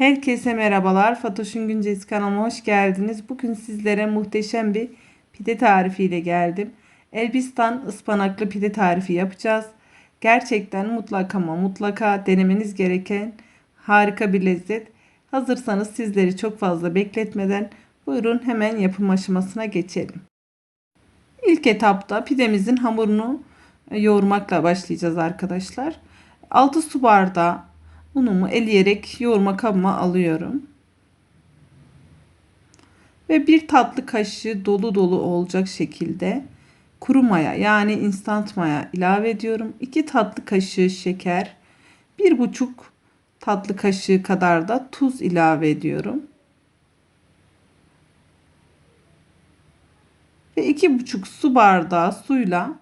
Herkese merhabalar. Fatoş'un Güncesi kanalıma hoş geldiniz. Bugün sizlere muhteşem bir pide tarifiyle geldim. Elbistan ıspanaklı pide tarifi yapacağız. Gerçekten mutlaka ama mutlaka denemeniz gereken harika bir lezzet. Hazırsanız sizleri çok fazla bekletmeden buyurun hemen yapım aşamasına geçelim. İlk etapta pidemizin hamurunu yoğurmakla başlayacağız arkadaşlar. 6 su bardağı unumu eleyerek yoğurma kabıma alıyorum. Ve bir tatlı kaşığı dolu dolu olacak şekilde kuru maya yani instant maya ilave ediyorum. 2 tatlı kaşığı şeker, 1,5 tatlı kaşığı kadar da tuz ilave ediyorum. Ve 2,5 su bardağı suyla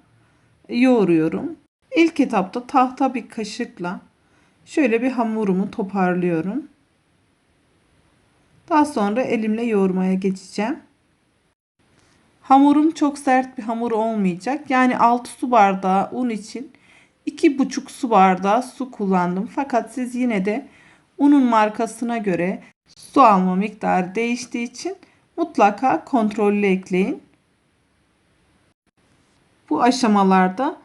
yoğuruyorum. İlk etapta tahta bir kaşıkla şöyle bir hamurumu toparlıyorum. Daha sonra elimle yoğurmaya geçeceğim. Hamurum çok sert bir hamur olmayacak. Yani 6 su bardağı un için 2,5 su bardağı su kullandım. Fakat siz yine de unun markasına göre su alma miktarı değiştiği için mutlaka kontrollü ekleyin. Bu aşamalarda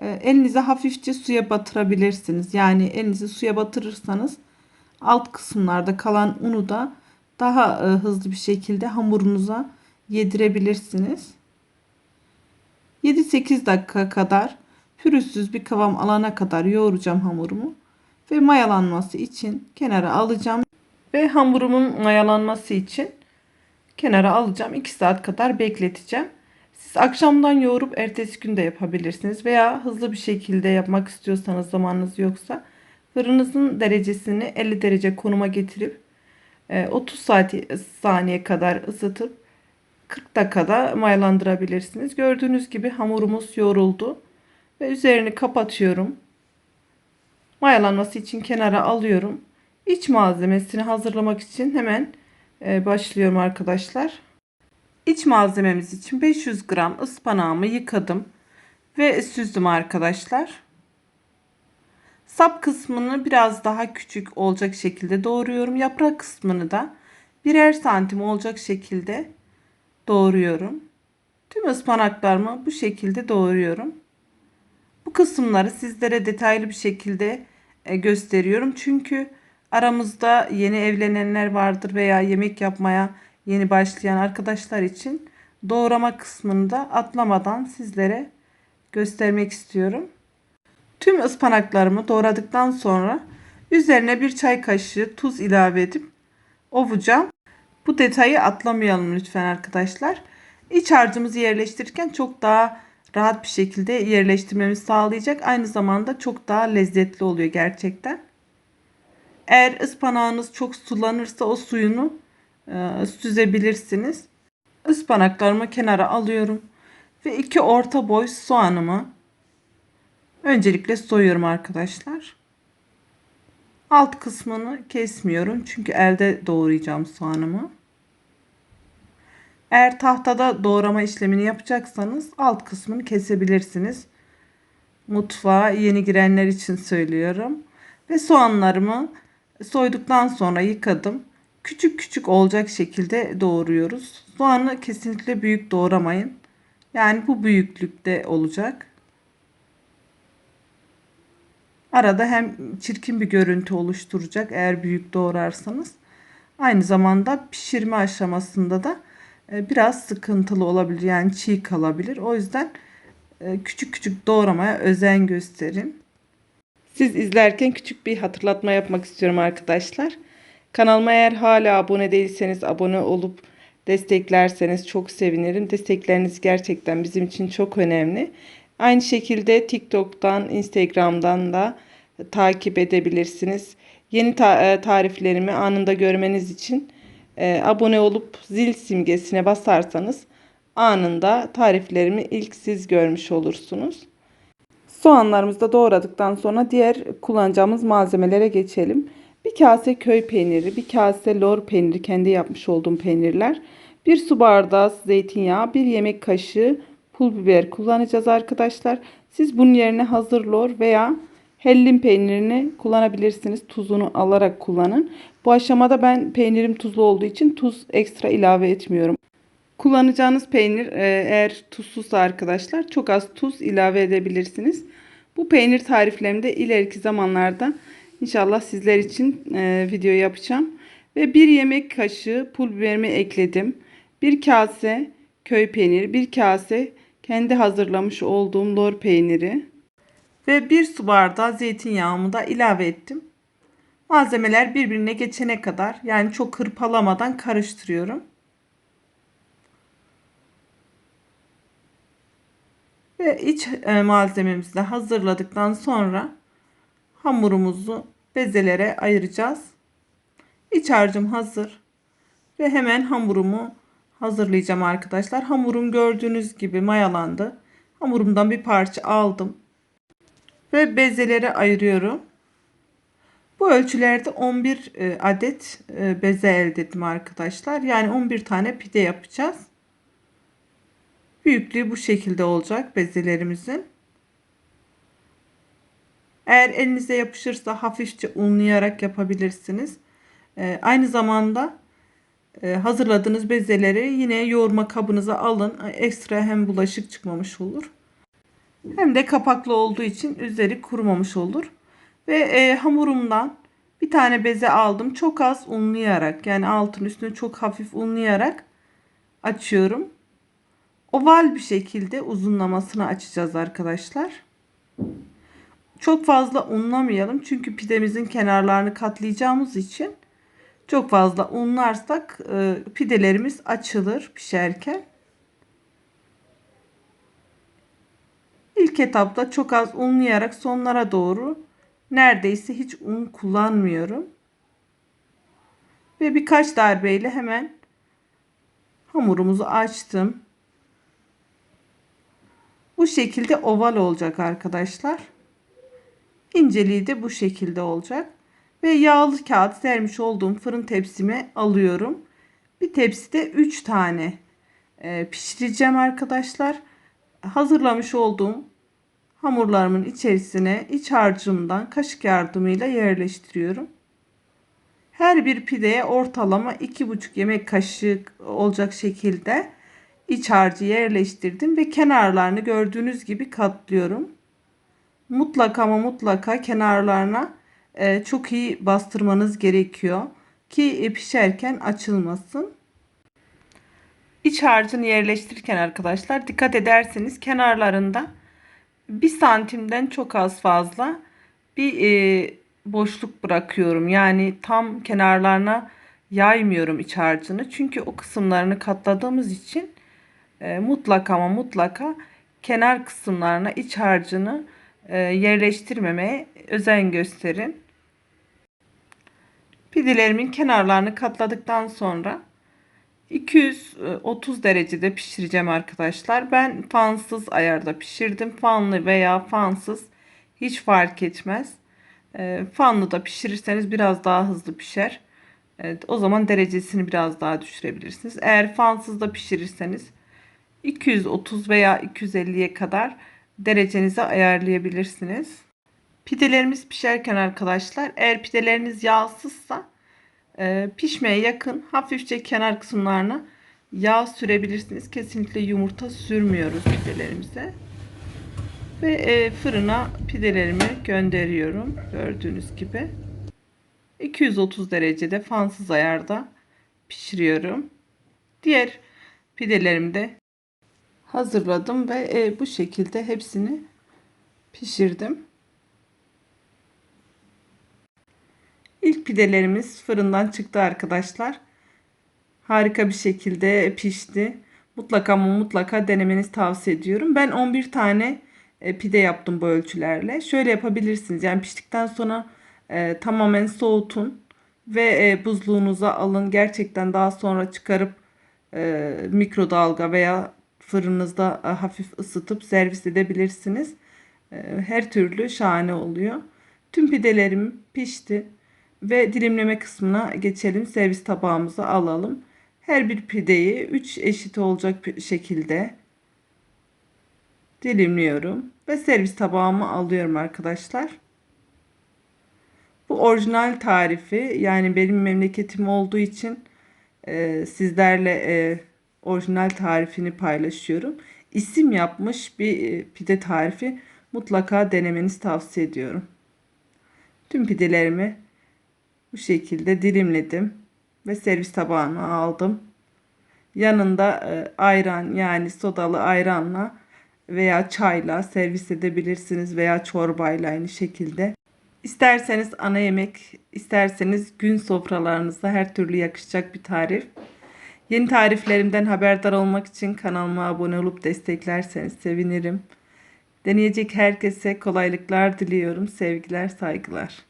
e, elinize hafifçe suya batırabilirsiniz. Yani elinizi suya batırırsanız alt kısımlarda kalan unu da daha e, hızlı bir şekilde hamurunuza yedirebilirsiniz. 7-8 dakika kadar pürüzsüz bir kıvam alana kadar yoğuracağım hamurumu ve mayalanması için kenara alacağım ve hamurumun mayalanması için kenara alacağım 2 saat kadar bekleteceğim. Siz akşamdan yoğurup ertesi gün de yapabilirsiniz veya hızlı bir şekilde yapmak istiyorsanız zamanınız yoksa fırınınızın derecesini 50 derece konuma getirip 30 saat saniye kadar ısıtıp 40 dakikada mayalandırabilirsiniz. Gördüğünüz gibi hamurumuz yoğruldu ve üzerini kapatıyorum. Mayalanması için kenara alıyorum. İç malzemesini hazırlamak için hemen e, başlıyorum arkadaşlar. İç malzememiz için 500 gram ıspanağımı yıkadım ve süzdüm arkadaşlar. Sap kısmını biraz daha küçük olacak şekilde doğruyorum. Yaprak kısmını da birer santim olacak şekilde doğruyorum. Tüm ıspanaklarımı bu şekilde doğruyorum. Bu kısımları sizlere detaylı bir şekilde e, gösteriyorum. Çünkü aramızda yeni evlenenler vardır veya yemek yapmaya yeni başlayan arkadaşlar için doğrama kısmını da atlamadan sizlere göstermek istiyorum. Tüm ıspanaklarımı doğradıktan sonra üzerine bir çay kaşığı tuz ilave edip ovacağım. Bu detayı atlamayalım lütfen arkadaşlar. İç harcımızı yerleştirirken çok daha rahat bir şekilde yerleştirmemizi sağlayacak. Aynı zamanda çok daha lezzetli oluyor gerçekten. Eğer ıspanağınız çok sulanırsa o suyunu e, süzebilirsiniz. Ispanaklarımı kenara alıyorum. Ve iki orta boy soğanımı öncelikle soyuyorum arkadaşlar. Alt kısmını kesmiyorum. Çünkü elde doğrayacağım soğanımı. Eğer tahtada doğrama işlemini yapacaksanız alt kısmını kesebilirsiniz. Mutfağa yeni girenler için söylüyorum. Ve soğanlarımı soyduktan sonra yıkadım küçük küçük olacak şekilde doğruyoruz. Soğanı kesinlikle büyük doğramayın. Yani bu büyüklükte olacak. Arada hem çirkin bir görüntü oluşturacak eğer büyük doğrarsanız. Aynı zamanda pişirme aşamasında da e, biraz sıkıntılı olabilir. Yani çiğ kalabilir. O yüzden e, küçük küçük doğramaya özen gösterin. Siz izlerken küçük bir hatırlatma yapmak istiyorum arkadaşlar. Kanalıma eğer hala abone değilseniz abone olup desteklerseniz çok sevinirim. Destekleriniz gerçekten bizim için çok önemli. Aynı şekilde TikTok'tan, Instagram'dan da takip edebilirsiniz. Yeni ta e, tariflerimi anında görmeniz için e, abone olup zil simgesine basarsanız anında tariflerimi ilk siz görmüş olursunuz. Soğanlarımızı da doğradıktan sonra diğer kullanacağımız malzemelere geçelim. Bir kase köy peyniri, bir kase lor peyniri kendi yapmış olduğum peynirler. Bir su bardağı zeytinyağı, bir yemek kaşığı pul biber kullanacağız arkadaşlar. Siz bunun yerine hazır lor veya Hellim peynirini kullanabilirsiniz. Tuzunu alarak kullanın. Bu aşamada ben peynirim tuzlu olduğu için tuz ekstra ilave etmiyorum. Kullanacağınız peynir e, eğer tuzsuzsa arkadaşlar çok az tuz ilave edebilirsiniz. Bu peynir tariflerimde ileriki zamanlarda inşallah sizler için e, video yapacağım. Ve bir yemek kaşığı pul biberimi ekledim. Bir kase köy peyniri, bir kase kendi hazırlamış olduğum lor peyniri ve bir su bardağı zeytinyağımı da ilave ettim. Malzemeler birbirine geçene kadar yani çok hırpalamadan karıştırıyorum. Ve iç e, malzememizi de hazırladıktan sonra hamurumuzu bezelere ayıracağız. İç harcım hazır. Ve hemen hamurumu hazırlayacağım arkadaşlar. Hamurum gördüğünüz gibi mayalandı. Hamurumdan bir parça aldım. Ve bezelere ayırıyorum. Bu ölçülerde 11 e, adet e, beze elde ettim arkadaşlar. Yani 11 tane pide yapacağız. Büyüklüğü bu şekilde olacak bezelerimizin. Eğer elinize yapışırsa hafifçe unlayarak yapabilirsiniz. Ee, aynı zamanda e, hazırladığınız bezeleri yine yoğurma kabınıza alın. Ekstra hem bulaşık çıkmamış olur. Hem de kapaklı olduğu için üzeri kurumamış olur. Ve e, hamurumdan bir tane beze aldım. Çok az unlayarak yani altın üstünü çok hafif unlayarak açıyorum. Oval bir şekilde uzunlamasını açacağız arkadaşlar. Çok fazla unlamayalım. Çünkü pidemizin kenarlarını katlayacağımız için çok fazla unlarsak e, pidelerimiz açılır pişerken. İlk etapta çok az unlayarak sonlara doğru neredeyse hiç un kullanmıyorum. Ve birkaç darbeyle hemen hamurumuzu açtım. Bu şekilde oval olacak arkadaşlar. İnceliği de bu şekilde olacak. Ve yağlı kağıt sermiş olduğum fırın tepsime alıyorum. Bir tepside 3 tane e, pişireceğim arkadaşlar. Hazırlamış olduğum hamurlarımın içerisine iç harcımdan kaşık yardımıyla yerleştiriyorum. Her bir pideye ortalama 2,5 yemek kaşığı olacak şekilde iç harcı yerleştirdim ve kenarlarını gördüğünüz gibi katlıyorum. Mutlaka ama mutlaka kenarlarına e, çok iyi bastırmanız gerekiyor ki pişerken açılmasın. İç harcını yerleştirirken arkadaşlar dikkat ederseniz kenarlarında bir santimden çok az fazla bir e, boşluk bırakıyorum. Yani tam kenarlarına yaymıyorum iç harcını. Çünkü o kısımlarını katladığımız için e, mutlaka ama mutlaka kenar kısımlarına iç harcını e, yerleştirmemeye özen gösterin. Pidelerimin kenarlarını katladıktan sonra 230 derecede pişireceğim arkadaşlar. Ben fansız ayarda pişirdim. Fanlı veya fansız hiç fark etmez. E, fanlı da pişirirseniz biraz daha hızlı pişer. Evet, o zaman derecesini biraz daha düşürebilirsiniz. Eğer fansız da pişirirseniz 230 veya 250'ye kadar derecenizi ayarlayabilirsiniz. Pidelerimiz pişerken arkadaşlar eğer pideleriniz yağsızsa e, pişmeye yakın hafifçe kenar kısımlarına yağ sürebilirsiniz. Kesinlikle yumurta sürmüyoruz pidelerimize. Ve e, fırına pidelerimi gönderiyorum. Gördüğünüz gibi. 230 derecede fansız ayarda pişiriyorum. Diğer pidelerimi de hazırladım ve e, bu şekilde hepsini pişirdim. İlk pidelerimiz fırından çıktı arkadaşlar. Harika bir şekilde pişti. Mutlaka ama mutlaka denemenizi tavsiye ediyorum. Ben 11 tane e, pide yaptım bu ölçülerle. Şöyle yapabilirsiniz. Yani piştikten sonra e, tamamen soğutun ve e, buzluğunuza alın. Gerçekten daha sonra çıkarıp e, mikrodalga veya fırınızda e, hafif ısıtıp servis edebilirsiniz. E, her türlü şahane oluyor. Tüm pidelerim pişti ve dilimleme kısmına geçelim. Servis tabağımıza alalım. Her bir pideyi 3 eşit olacak şekilde dilimliyorum ve servis tabağıma alıyorum arkadaşlar. Bu orijinal tarifi yani benim memleketim olduğu için e, sizlerle e, orijinal tarifini paylaşıyorum. İsim yapmış bir e, pide tarifi mutlaka denemenizi tavsiye ediyorum. Tüm pidelerimi bu şekilde dilimledim ve servis tabağına aldım. Yanında e, ayran yani sodalı ayranla veya çayla servis edebilirsiniz veya çorbayla aynı şekilde. İsterseniz ana yemek, isterseniz gün sofralarınızda her türlü yakışacak bir tarif. Yeni tariflerimden haberdar olmak için kanalıma abone olup desteklerseniz sevinirim. Deneyecek herkese kolaylıklar diliyorum. Sevgiler, saygılar.